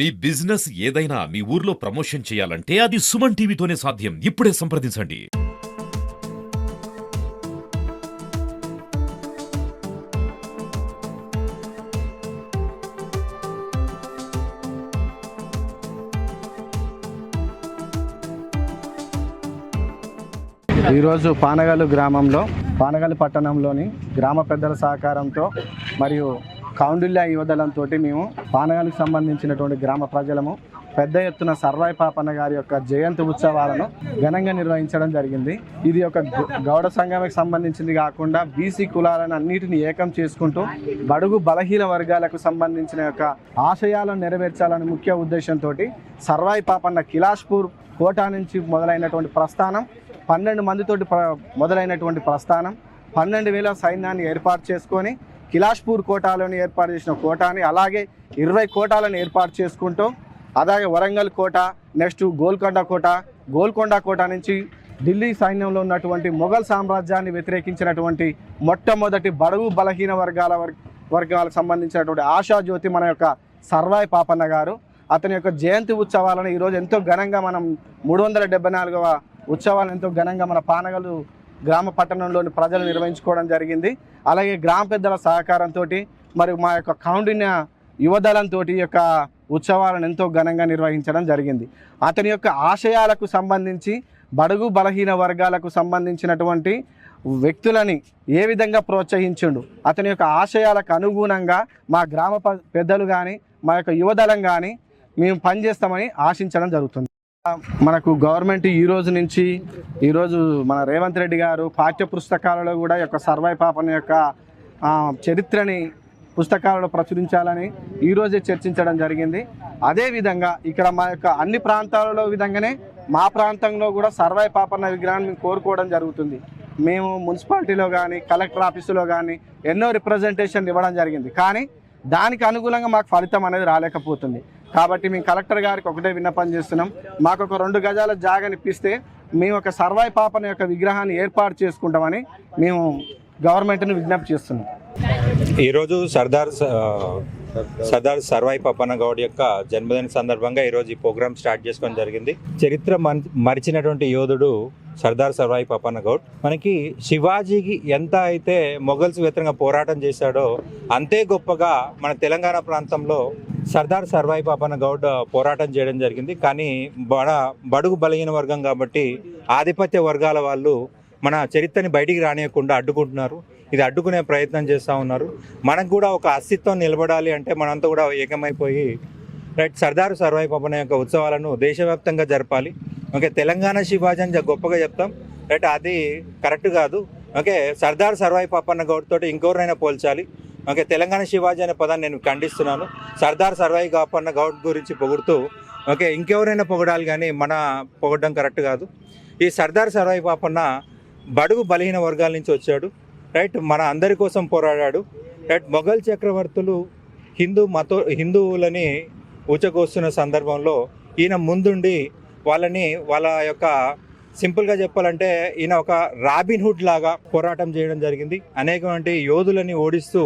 మీ business ఏదైనా మీ ఊర్లో promotion చేయాలంటే అది సుమన్ టీవీతోనే సాధ్యం. ఇప్పుడే సంప్రదించండి. ఈరోజు పానగాలు గ్రామంలో పానగల్లు పట్టణంలోని గ్రామ పెద్దల సహకారంతో మరియు కౌండిల్య యువదళంతో మేము పానగాలకు సంబంధించినటువంటి గ్రామ ప్రజలము పెద్ద ఎత్తున సర్వాయి పాపన్న గారి యొక్క జయంతి ఉత్సవాలను ఘనంగా నిర్వహించడం జరిగింది. ఇది ఒక గౌడ సంఘానికి సంబంధించింది కాకుండా బీసీ కులాలను అన్నిటిని ఏకం చేసుకుంటూ బడుగు బలహీన వర్గాలకు సంబంధించిన యొక్క ఆశయాలను నెరవేర్చాలని ముఖ్య ఉద్దేశంతో సర్వాయి పాపన్న కిలాష్పూర్ కోటా నుంచి మొదలైనటువంటి ప్రస్థానం పన్నెండు మందితోటి ప్ర- మొదలైనటువంటి ప్రస్థానం పన్నెండు వేల సైన్యాన్ని ఏర్పాటు చేసుకొని కిలాష్పూర్ కోటాలోని ఏర్పాటు చేసిన కోటాని అలాగే ఇరవై కోటాలను ఏర్పాటు చేసుకుంటూ. అలాగే వరంగల్ కోట నెక్స్ట్ గోల్కొండ కోట గోల్కొండ కోట నుంచి ఢిల్లీ సైన్యంలో ఉన్నటువంటి మొఘల్ సామ్రాజ్యాన్ని వ్యతిరేకించినటువంటి మొట్టమొదటి బడుగు బలహీన వర్గాల వర్- వర్గాలకు సంబంధించినటువంటి ఆశాజ్యోతి మన యొక్క సర్వాయి పాపన్న గారు. అతని యొక్క జయంతి ఉత్సవాలను ఈరోజు ఎంతో ఘనంగా మనం మూడు వందల డెబ్బై నాలుగవ ఉత్సవాలను ఎంతో ఘనంగా మన పానగలు గ్రామ పట్టణంలోని ప్రజలు నిర్వహించుకోవడం జరిగింది. అలాగే గ్రామ పెద్దల సహకారంతో మరియు మా యొక్క కౌండిన్య యువదళంతో ఈ యొక్క ఉత్సవాలను ఎంతో ఘనంగా నిర్వహించడం జరిగింది. అతని యొక్క ఆశయాలకు సంబంధించి బడుగు బలహీన వర్గాలకు సంబంధించినటువంటి వ్యక్తులని ఏ విధంగా ప్రోత్సహించిండు అతని యొక్క ఆశయాలకు అనుగుణంగా మా గ్రామ ప- పెద్దలు కానీ మా యొక్క యువదళం కానీ మేము పనిచేస్తామని ఆశించడం జరుగుతుంది. మనకు గవర్నమెంట్ ఈ రోజు నుంచి ఈరోజు మన రేవంత్ రెడ్డి గారు పాఠ్య పుస్తకాలలో కూడా యొక్క సర్వై పాపన యొక్క చరిత్రని పుస్తకాలలో ప్రచురించాలని ఈరోజే చర్చించడం జరిగింది. అదేవిధంగా ఇక్కడ మా యొక్క అన్ని ప్రాంతాలలో విధంగానే మా ప్రాంతంలో కూడా సర్వై పాపన్న విగ్రహాన్ని మేము కోరుకోవడం జరుగుతుంది. మేము మున్సిపాలిటీలో కానీ కలెక్టర్ ఆఫీసులో కానీ ఎన్నో రిప్రజెంటేషన్లు ఇవ్వడం జరిగింది. కానీ దానికి అనుగుణంగా మాకు ఫలితం అనేది రాలేకపోతుంది. కాబట్టి మేము కలెక్టర్ గారికి ఒకటే విన్నపం చేస్తున్నాం. మాకు ఒక రెండు గజాల జాగనిప్పిస్తే మేము ఒక సర్వాయి పాపన యొక్క విగ్రహాన్ని ఏర్పాటు చేసుకుంటామని మేము గవర్నమెంట్ని విజ్ఞప్తి చేస్తున్నాం. ఈరోజు సర్దార్ స- సర్దార్ సర్వాయి పప్పన్న గౌడ్ యొక్క జన్మదిన సందర్భంగా ఈరోజు ఈ ప్రోగ్రామ్ స్టార్ట్ చేసుకోవడం జరిగింది. చరిత్ర మరిచినటువంటి యోధుడు సర్దార్ సర్వాయి పప్పన్న గౌడ్. మనకి శివాజీకి ఎంత అయితే మొఘల్స్ వ్యతిరేకంగా పోరాటం చేశాడో అంతే గొప్పగా మన తెలంగాణ ప్రాంతంలో సర్దార్ సర్వాయి పాపన్న గౌడ్ పోరాటం చేయడం జరిగింది. కానీ బడ బడుగు బలహీన వర్గం కాబట్టి ఆధిపత్య వర్గాల వాళ్ళు మన చరిత్రని బయటికి రానియకుండా అడ్డుకుంటున్నారు. ఇది అడ్డుకునే ప్రయత్నం చేస్తూ ఉన్నారు. మనకు కూడా ఒక అస్తిత్వం నిలబడాలి అంటే మనంతా కూడా ఏకమైపోయి రైట్ సర్దార్ సర్వాయి పాపన్న యొక్క ఉత్సవాలను దేశవ్యాప్తంగా జరపాలి. ఓకే తెలంగాణ శివాజీ అని గొప్పగా చెప్తాం. రైట్ అది కరెక్ట్ కాదు. ఓకే సర్దార్ సర్వాయి పాపన్న గౌడ్ తోటి ఇంకెవరినైనా పోల్చాలి? ఓకే తెలంగాణ శివాజీ అనే పదాన్ని నేను ఖండిస్తున్నాను. సర్దార్ సర్వాయి కాపన్న గౌడ్ గురించి పొగుడుతూ ఓకే ఇంకెవరైనా పొగడాలి కానీ మన పొగడడం కరెక్ట్ కాదు. ఈ సర్దార్ సర్వాయి పాపన్న బడుగు బలహీన వర్గాల నుంచి వచ్చాడు. రైట్ మన అందరి కోసం పోరాడాడు. రైట్ మొఘల్ చక్రవర్తులు హిందూ మత హిందువులని ఊచకోస్తున్న సందర్భంలో ఈయన ముందుండి వాళ్ళని వాళ్ళ యొక్క సింపుల్గా చెప్పాలంటే ఈయన ఒక రాబిన్ హుడ్ లాగా పోరాటం చేయడం జరిగింది. అనేకమంది యోధులని ఓడిస్తూ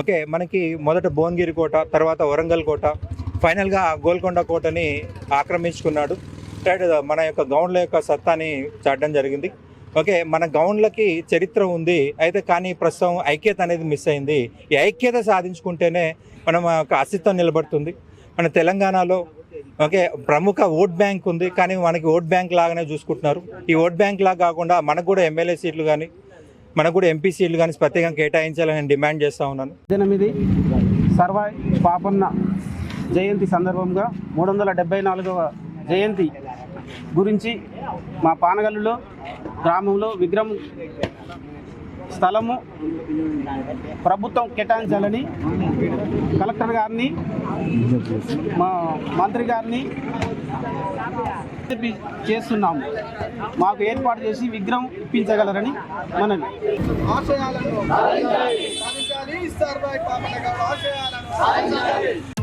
ఓకే మనకి మొదట భువనగిరి కోట తర్వాత వరంగల్ కోట ఫైనల్గా గోల్కొండ కోటని ఆక్రమించుకున్నాడు. మన యొక్క గౌండ్ల యొక్క సత్తాని చాటడం జరిగింది. ఓకే మన గౌండ్లకి చరిత్ర ఉంది. అయితే కానీ ప్రస్తుతం ఐక్యత అనేది మిస్ అయింది. ఈ ఐక్యత సాధించుకుంటేనే మనం యొక్క అస్తిత్వం నిలబడుతుంది. మన తెలంగాణలో ఓకే ప్రముఖ ఓట్ బ్యాంక్ ఉంది. కానీ మనకి ఓట్ బ్యాంక్ లాగానే చూసుకుంటున్నారు. ఈ ఓట్ బ్యాంక్ లాగా కాకుండా మనకు కూడా ఎమ్మెల్యే సీట్లు కానీ మనకు కూడా ఎంపీ సీట్లు కానీ ప్రత్యేకంగా కేటాయించాలని డిమాండ్ చేస్తూ ఉన్నాను. పద్దెనిమిది సర్వాయ్ పాపన్న జయంతి సందర్భంగా మూడు వందల డెబ్బై నాలుగవ జయంతి గురించి మా పానగల్లులో గ్రామంలో విగ్రహం స్థలము ప్రభుత్వం కేటాయించాలని కలెక్టర్ గారిని మా మంత్రి గారిని చేస్తున్నాము. మాకు ఏర్పాటు చేసి విగ్రహం ఇప్పించగలరని మనవి. ఆశయాలను సాధించాలి ఆశయాలను